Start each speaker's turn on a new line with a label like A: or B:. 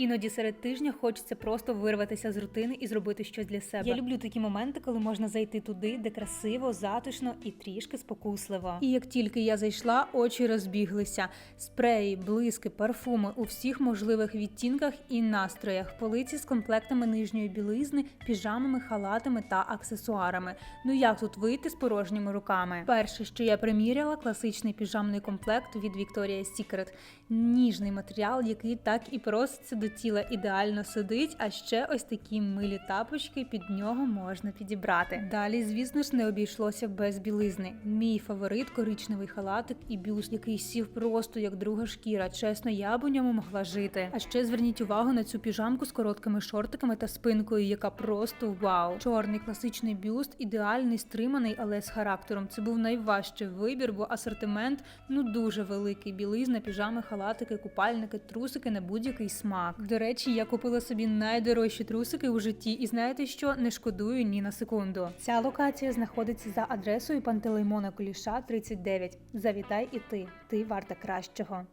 A: Іноді серед тижня хочеться просто вирватися з рутини і зробити щось для себе. Я люблю такі моменти, коли можна зайти туди, де красиво, затишно і трішки спокусливо. І як тільки я зайшла, очі розбіглися. Спреї, блиски, парфуми у всіх можливих відтінках і настроях, полиці з комплектами нижньої білизни, піжамами, халатами та аксесуарами. Ну як тут вийти з порожніми руками? Перше, що я приміряла, класичний піжамний комплект від Victoria's Secret. Ніжний матеріал, який так і проситься до тіла, ідеально сидить, а ще ось такі милі тапочки під нього можна підібрати. Далі, звісно ж, не обійшлося без білизни. Мій фаворит коричневий халатик і бюст, який сів просто як друга шкіра. Чесно, я б у ньому могла жити. А ще зверніть увагу на цю піжамку з короткими шортиками та спинкою, яка просто вау. Чорний класичний бюст, ідеальний, стриманий, але з характером. Це був найважчий вибір, бо асортимент ну дуже великий. Білизна, піжами, халатики, купальники, трусики на будь-який смак. До речі, я купила собі найдорожчі трусики у житті, і знаєте що? Не шкодую ні на секунду. Ця локація знаходиться за адресою Пантелеймона Куліша 39. Завітай і ти. Ти варта кращого.